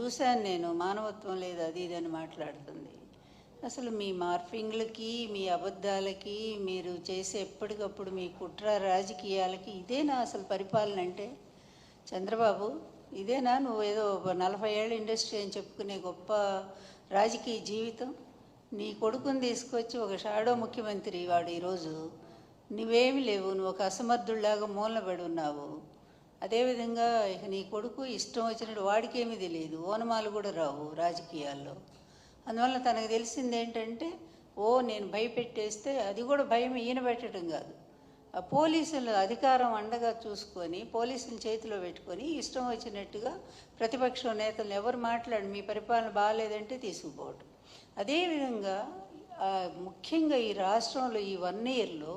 చూశాను నేను మానవత్వం లేదు అది ఇది అని మాట్లాడుతుంది. అసలు మీ మార్ఫింగ్లకి మీ అబద్ధాలకి మీరు చేసే ఎప్పటికప్పుడు మీ కుట్ర రాజకీయాలకి ఇదేనా అసలు పరిపాలన అంటే? చంద్రబాబు ఇదేనా నువ్వు ఏదో ఒక నలభై ఏళ్ళ ఇండస్ట్రీ అని చెప్పుకునే గొప్ప రాజకీయ జీవితం? నీ కొడుకుని తీసుకొచ్చి ఒక షాడో ముఖ్యమంత్రి వాడు ఈరోజు. నువ్వేమి లేవు నువ్వు ఒక అసమర్థుల్లాగా మూలబడి ఉన్నావు. అదేవిధంగా ఇక నీ కొడుకు ఇష్టం వచ్చినట్టు వాడికేమీ తెలియదు. ఓనమాలు కూడా రావు రాజకీయాల్లో. అందువల్ల తనకు తెలిసింది ఏంటంటే ఓ నేను భయపెట్టేస్తే అది కూడా భయం ఈయన పెట్టడం కాదు. ఆ పోలీసులు అధికారం అండగా చూసుకొని పోలీసులు చేతిలో పెట్టుకొని ఇష్టం వచ్చినట్టుగా ప్రతిపక్ష నేతలు ఎవరు మాట్లాడి మీ పరిపాలన బాగాలేదంటే తీసుకుపోవటం. అదేవిధంగా ముఖ్యంగా ఈ రాష్ట్రంలో ఈ వన్ ఇయర్లో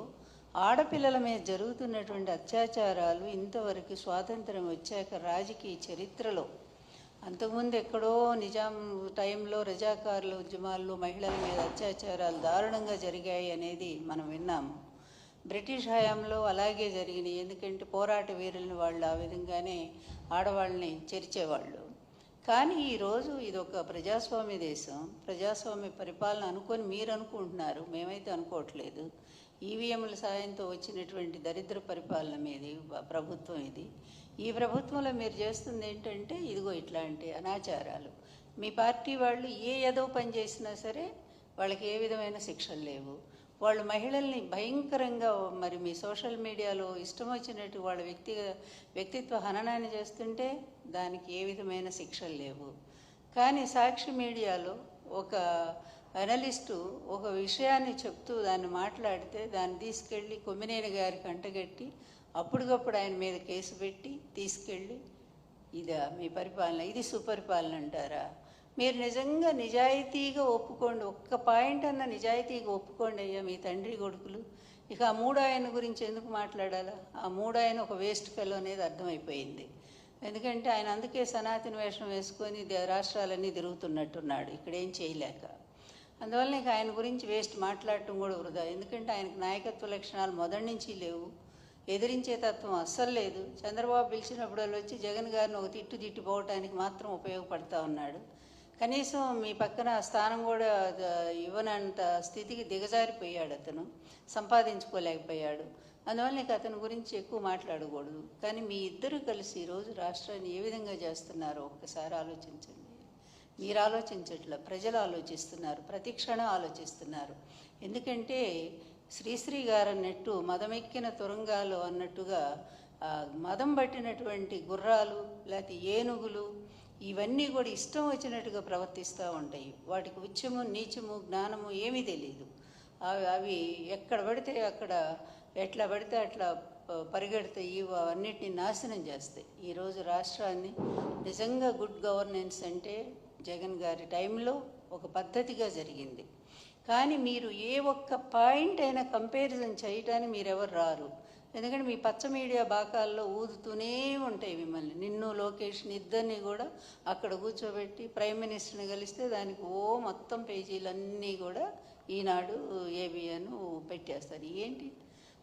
ఆడపిల్లల మీద జరుగుతున్నటువంటి అత్యాచారాలు ఇంతవరకు స్వాతంత్రం వచ్చాక రాజకీయ చరిత్రలో. అంతకుముందు ఎక్కడో నిజాం టైంలో రజాకారుల ఉద్యమాల్లో మహిళల మీద అత్యాచారాలు దారుణంగా జరిగాయి అనేది మనం విన్నాము బ్రిటిష్ హయాంలో అలాగే జరిగినాయి. ఎందుకంటే పోరాట వీరులను వాళ్ళు ఆ విధంగానే ఆడవాళ్ళని చేర్చేవాళ్ళు. కానీ ఈరోజు ఇది ఒక ప్రజాస్వామ్య దేశం. ప్రజాస్వామ్య పరిపాలన అనుకొని మీరు అనుకుంటున్నారు. మేమైతే అనుకోవట్లేదు. ఈవీఎంల సాయంతో వచ్చినటువంటి దరిద్ర పరిపాలన మీది ప్రభుత్వం ఇది. ఈ ప్రభుత్వంలో మీరు చేస్తుంది ఏంటంటే ఇదిగో ఇట్లాంటి అనాచారాలు. మీ పార్టీ వాళ్ళు ఏ ఏదో పని చేసినా సరే వాళ్ళకి ఏ విధమైన శిక్షలు లేవు. వాళ్ళు మహిళల్ని భయంకరంగా మరి మీ సోషల్ మీడియాలో ఇష్టం వచ్చినట్టు వాళ్ళ వ్యక్తి వ్యక్తిత్వ హననాన్ని చేస్తుంటే దానికి ఏ విధమైన శిక్షలు లేవు. కానీ సాక్షి మీడియాలో ఒక అనలిస్టు ఒక విషయాన్ని చెప్తూ దాన్ని మాట్లాడితే దాన్ని తీసుకెళ్ళి కొమ్మినేని గారికి అంటగట్టి అప్పటికప్పుడు ఆయన మీద కేసు పెట్టి తీసుకెళ్ళి ఇదా మీ పరిపాలన ఇది సుపరిపాలన అంటారా? మీరు నిజంగా నిజాయితీగా ఒప్పుకోండి ఒక్క పాయింట్ అన్న నిజాయితీగా ఒప్పుకోండి అయ్యా మీ తండ్రి కొడుకులు. ఇక ఆ మూడు ఆయన గురించి ఎందుకు మాట్లాడాలా? ఆ మూడు ఆయన ఒక వేస్ట్ ఫెలో అనేది అర్థమైపోయింది. ఎందుకంటే ఆయన అందుకే సనాతన వేషం వేసుకొని రాష్ట్రాలన్నీ తిరుగుతున్నట్టున్నాడు. ఇక్కడేం చేయలేక. అందువల్ల నీకు ఆయన గురించి వేస్ట్ మాట్లాడటం కూడా వృధా. ఎందుకంటే ఆయనకు నాయకత్వ లక్షణాలు మొదటి నుంచి లేవు. ఎదిరించే తత్వం అస్సలు లేదు. చంద్రబాబు పిలిచినప్పుడు వాళ్ళు వచ్చి జగన్ గారిని ఒక తిట్టు తిట్టిపోవటానికి మాత్రం ఉపయోగపడతా ఉన్నాడు. కనీసం మీ పక్కన స్థానం కూడా ఇవ్వనంత స్థితికి దిగజారిపోయాడు అతను. సంపాదించుకోలేకపోయాడు. అందువల్ల నీకు అతని గురించి ఎక్కువ మాట్లాడకూడదు. కానీ మీ ఇద్దరు కలిసి ఈరోజు రాష్ట్రాన్ని ఏ విధంగా చేస్తున్నారో ఒక్కసారి ఆలోచించండి. మీరు ఆలోచించట్ల ప్రజలు ఆలోచిస్తున్నారు ప్రతిక్షణం ఆలోచిస్తున్నారు. ఎందుకంటే శ్రీశ్రీ గారు అన్నట్టు మదమెక్కిన తురంగాలు అన్నట్టుగా మదం పట్టినటువంటి గుర్రాలు లేకపోతే ఏనుగులు ఇవన్నీ కూడా ఇష్టం వచ్చినట్టుగా ప్రవర్తిస్తూ ఉంటాయి. వాటికి ఉచ్చము నీచము జ్ఞానము ఏమీ తెలియదు అవి అవి ఎక్కడ పడితే అక్కడ ఎట్లా పడితే అట్లా పరిగెడతాయి అన్నిటిని నాశనం చేస్తాయి. ఈరోజు రాష్ట్రాన్ని నిజంగా గుడ్ గవర్నెన్స్ అంటే జగన్ గారి టైంలో ఒక పద్ధతిగా జరిగింది. కానీ మీరు ఏ ఒక్క పాయింట్ అయినా కంపారిజన్ చేయటానికి మీరెవరు రారు. ఎందుకంటే మీ పచ్చ మీడియా బాకాల్లో ఊదుతూనే ఉంటాయి మిమ్మల్ని. నిన్ను లొకేషన్ ఇద్దరిని కూడా అక్కడ కూర్చోబెట్టి ప్రైమ్ మినిస్టర్ని కలిస్తే దానికి ఓ మొత్తం పేజీలన్నీ కూడా ఈనాడు ఏబిఎన్ పెట్టేస్తారు. ఏంటి?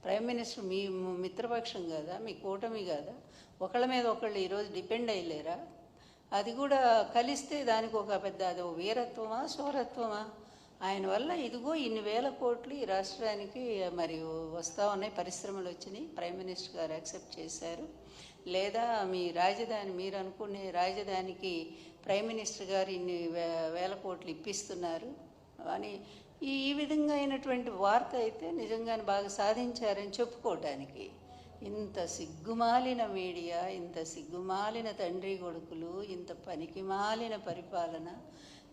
ప్రైమ్ మినిస్టర్ మీ మిత్రపక్షం కదా? మీ కూటమి కదా? ఒకళ్ళ మీద ఒకళ్ళు ఈరోజు డిపెండ్ అయ్యలేరా? అది కూడా కలిస్తే దానికి ఒక పెద్ద అది వీరత్వమా శౌరత్వమా? ఆయన వల్ల ఇదిగో ఇన్ని వేల కోట్లు ఈ రాష్ట్రానికి మరి వస్తూ ఉన్నాయి పరిశ్రమలు వచ్చినాయి. ప్రైమ్ మినిస్టర్ గారు యాక్సెప్ట్ చేశారు. లేదా మీ రాజధాని మీరు అనుకునే రాజధానికి ప్రైమ్ మినిస్టర్ గారు ఇన్ని వే- వేల కోట్లు ఇప్పిస్తున్నారు. అని ఈ ఈ విధంగా అయినటువంటి వార్త అయితే నిజంగానే బాగా సాధించారని చెప్పుకోవటానికి. ఇంత సిగ్గుమాలిన మీడియా ఇంత సిగ్గుమాలిన తండ్రి కొడుకులు ఇంత పనికిమాలిన పరిపాలన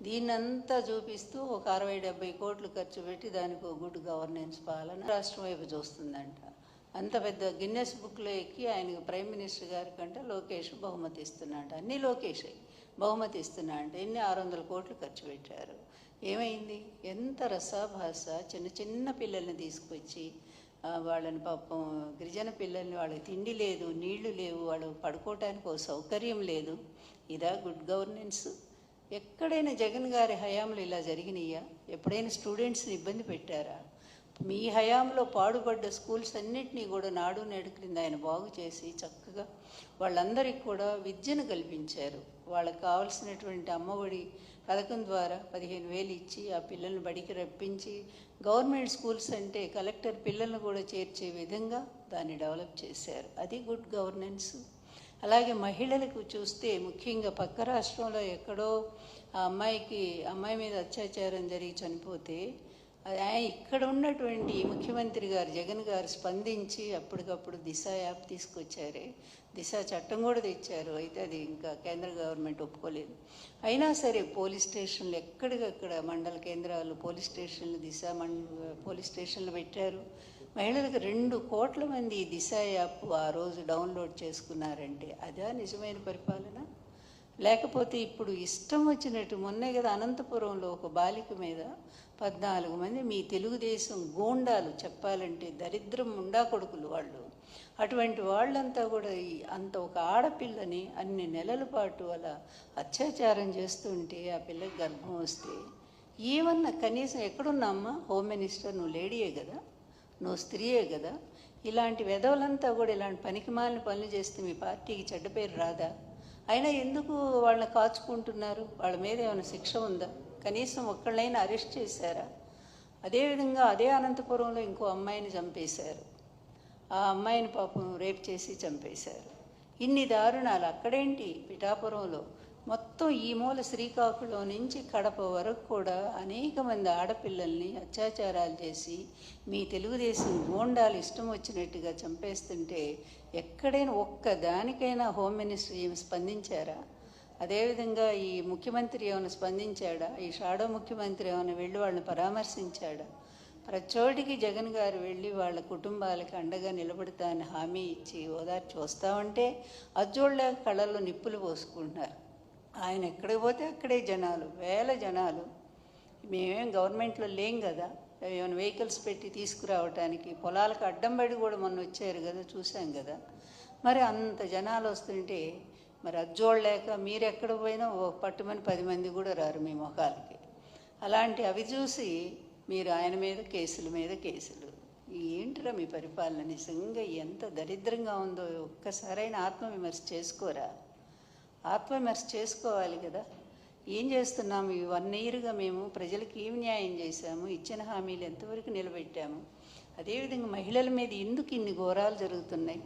దీన్నంతా చూపిస్తూ ఒక అరవై డెబ్బై కోట్లు ఖర్చు పెట్టి దానికి ఒక గుడ్ గవర్నెన్స్ పాలన రాష్ట్రం వైపు చూస్తుందంట. అంత పెద్ద గిన్నెస్ బుక్లో ఎక్కి ఆయనకు ప్రైమ్ మినిస్టర్ గారి కంటే లోకేష్ బహుమతి ఇస్తున్నాడు. అన్ని లోకేష్ బహుమతి ఇస్తున్నా అంటే ఎన్ని ఆరు వందల కోట్లు ఖర్చు పెట్టారు. ఏమైంది? ఎంత రసాభాస చిన్న చిన్న పిల్లల్ని తీసుకొచ్చి వాళ్ళని పాపం గిరిజన పిల్లల్ని వాళ్ళకి తిండి లేదు నీళ్ళు లేవు వాళ్ళు పడుకోవటానికి ఒక సౌకర్యం లేదు. ఇదా గుడ్ గవర్నెన్స్. ఎక్కడైనా జగన్ గారి హయాంలో ఇలా జరిగినాయా? ఎప్పుడైనా స్టూడెంట్స్ని ఇబ్బంది పెట్టారా? మీ హయాంలో పాడుపడ్డ స్కూల్స్ అన్నిటినీ కూడా నాడు నేడు క్రింద ఆయన బాగు చేసి చక్కగా వాళ్ళందరికీ కూడా విద్యను కల్పించారు. వాళ్ళకి కావాల్సినటువంటి అమ్మఒడి పథకం ద్వారా పదిహేను వేలు ఇచ్చి ఆ పిల్లల్ని బడికి రప్పించి గవర్నమెంట్ స్కూల్స్ అంటే కలెక్టర్ పిల్లల్ని కూడా చేర్చే విధంగా దాన్ని డెవలప్ చేశారు. అది గుడ్ గవర్నెన్స్. అలాగే మహిళలకు చూస్తే ముఖ్యంగా పక్క రాష్ట్రంలో ఎక్కడో ఆ అమ్మాయికి అమ్మాయి మీద అత్యాచారం జరిగి చనిపోతే ఇక్కడ ఉన్నటువంటి ముఖ్యమంత్రి గారు జగన్ గారు స్పందించి అప్పటికప్పుడు దిశ యాప్ తీసుకొచ్చారే. దిశ చట్టం కూడా తెచ్చారు. అయితే అది ఇంకా కేంద్ర గవర్నమెంట్ ఒప్పుకోలేదు. అయినా సరే పోలీస్ స్టేషన్లు ఎక్కడికక్కడ మండల కేంద్రాలు పోలీస్ స్టేషన్లు దిశ మండ పోలీస్ స్టేషన్లు పెట్టారు. మహిళలకు రెండు కోట్ల మంది దిశ యాప్ ఆ రోజు డౌన్లోడ్ చేసుకున్నారంటే అదా నిజమైన పరిపాలన? లేకపోతే ఇప్పుడు ఇష్టం వచ్చినట్టు మొన్నే కదా అనంతపురంలో ఒక బాలిక మీద పద్నాలుగు మంది మీ తెలుగుదేశం గూండాలు చెప్పాలంటే దరిద్రం ఉండా కొడుకులు వాళ్ళు. అటువంటి వాళ్ళంతా కూడా ఈ అంత ఒక ఆడపిల్లని అన్ని నెలల పాటు అలా అత్యాచారం చేస్తుంటే ఆ పిల్లకి గర్భం వస్తే ఏమన్నా కనీసం ఎక్కడున్నామ్మా హోమ్ మినిస్టర్ నువ్వు లేడీయే కదా నువ్వు స్త్రీయే కదా ఇలాంటి వెధవులంతా కూడా ఇలాంటి పనికిమాలిన పనులు చేస్తే మీ పార్టీకి చెడ్డ పేరు రాదా? అయినా ఎందుకు వాళ్ళని కాచుకుంటున్నారు? వాళ్ళ మీద ఏమైనా శిక్ష ఉందా? కనీసం ఒక్కళ్ళైనా అరెస్ట్ చేశారా? అదేవిధంగా అదే అనంతపురంలో ఇంకో అమ్మాయిని చంపేశారు. ఆ అమ్మాయిని పాపం రేప్ చేసి చంపేశారు. ఇన్ని దారుణాలు అక్కడేంటి? పిఠాపురంలో మొత్తం ఈ మూల శ్రీకాకుళం నుంచి కడప వరకు కూడా అనేక మంది ఆడపిల్లల్ని అత్యాచారాలు చేసి మీ తెలుగుదేశం గోండాలు ఇష్టం వచ్చినట్టుగా చంపేస్తుంటే ఎక్కడైనా ఒక్క దానికైనా హోమ్ మినిస్టర్ ఏమి స్పందించారా? అదేవిధంగా ఈ ముఖ్యమంత్రి ఏమైనా స్పందించాడా? ఈ షాడో ముఖ్యమంత్రి ఏమైనా వెళ్ళి వాళ్ళని పరామర్శించాడా? ప్రచోటికి జగన్ గారు వెళ్ళి వాళ్ళ కుటుంబాలకు అండగా నిలబడతానని హామీ ఇచ్చి ఓదార్చి వస్తామంటే అజ్జోళ్ళ కళ్ళల్లో నిప్పులు పోసుకుంటున్నారు. ఆయన ఎక్కడికి పోతే అక్కడే జనాలు వేల జనాలు. మేమేం గవర్నమెంట్లో లేం కదా. ఏమైనా వెహికల్స్ పెట్టి తీసుకురావటానికి పొలాలకు అడ్డం పడి కూడా మొన్న వచ్చారు కదా చూసాం కదా. మరి అంత జనాలు వస్తుంటే మరి అజ్జోళ్ళలేక మీరు ఎక్కడ పోయినా ఓ పట్టుమని పది మంది కూడా రారు మీ ముఖాలకి. అలాంటి అవి చూసి మీరు ఆయన మీద కేసుల మీద కేసులు. ఏంటిరా మీ పరిపాలన? నిజంగా ఎంత దరిద్రంగా ఉందో ఒక్కసారైనా ఆత్మవిమర్శ చేసుకోరా? ఆత్మవిమర్శ చేసుకోవాలి కదా. ఏం చేస్తున్నాము ఈ వన్ ఇయర్గా మేము ప్రజలకు ఏం న్యాయం చేశాము? ఇచ్చిన హామీలు ఎంతవరకు నిలబెట్టాము? అదేవిధంగా మహిళల మీద ఎందుకు ఇన్ని ఘోరాలు జరుగుతున్నాయి?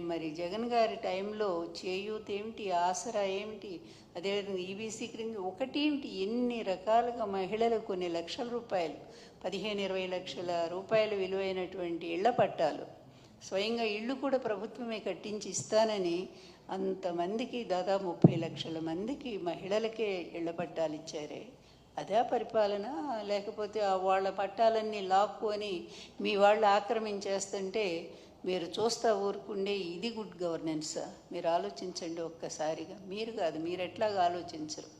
మరి జగన్ గారి టైంలో చేయూత ఏమిటి? ఆసరా ఏమిటి? అదేవిధంగా ఈబీసీ క్రింద ఒకటేమిటి ఎన్ని రకాలుగా మహిళలు కొన్ని లక్షల రూపాయలు పదిహేను ఇరవై లక్షల రూపాయలు విలువైనటువంటి ఇళ్ళ పట్టాలు. స్వయంగా ఇళ్ళు కూడా ప్రభుత్వమే కట్టించి ఇస్తానని అంతమందికి దాదాపు ముప్పై లక్షల మందికి మహిళలకే ఇళ్ళ పట్టాలు ఇచ్చారే. అదే పరిపాలన? లేకపోతే వాళ్ళ పట్టాలన్నీ లాక్కొని మీ వాళ్ళు ఆక్రమించేస్తుంటే మీరు చూస్తా ఊరుకుండే ఇది గుడ్ గవర్నెన్స్. మీరు ఆలోచించండి ఒక్కసారిగా. మీరు కాదు మీరు ఎట్లాగా ఆలోచించరు?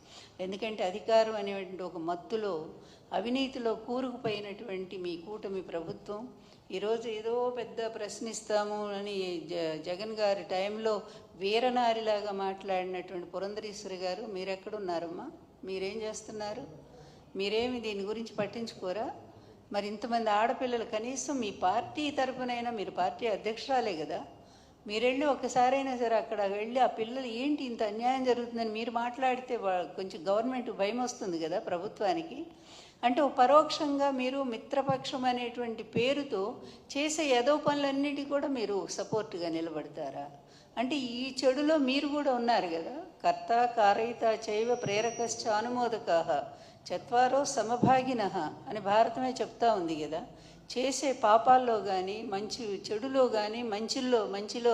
ఎందుకంటే అధికారం అనేటువంటి ఒక మత్తులో అవినీతిలో కూరుకుపోయినటువంటి మీ కూటమి ప్రభుత్వం ఈరోజు ఏదో పెద్ద ప్రశ్నిస్తాము అని జ జగన్ గారి టైంలో వీరనారిలాగా మాట్లాడినటువంటి పురంధరేశ్వరి గారు మీరెక్కడున్నారమ్మా? మీరేం చేస్తున్నారు? మీరేమి దీని గురించి పట్టించుకోరా? మరి ఇంతమంది ఆడపిల్లలు కనీసం మీ పార్టీ తరపునైనా మీరు పార్టీ అధ్యక్షురాలే కదా. మీరెళ్ళి ఒక్కసారైనా ఒకసారైనా సరే అక్కడ వెళ్ళి ఆ పిల్లలు ఏంటి ఇంత అన్యాయం జరుగుతుందని మీరు మాట్లాడితే కొంచెం గవర్నమెంట్ భయం వస్తుంది కదా ప్రభుత్వానికి. అంటే పరోక్షంగా మీరు మిత్రపక్షం అనేటువంటి పేరుతో చేసే ఏదో పనులన్నిటి కూడా మీరు సపోర్ట్గా నిలబడతారా? అంటే ఈ చెడులో మీరు కూడా ఉన్నారు కదా. కర్త కారయిత చైవ ప్రేరకశ్చ అనుమోదకాహ చత్వారో సమభాగిన అని భారతమే చెప్తా ఉంది కదా. చేసే పాపాల్లో కానీ మంచి చెడులో కానీ మంచిల్లో మంచిలో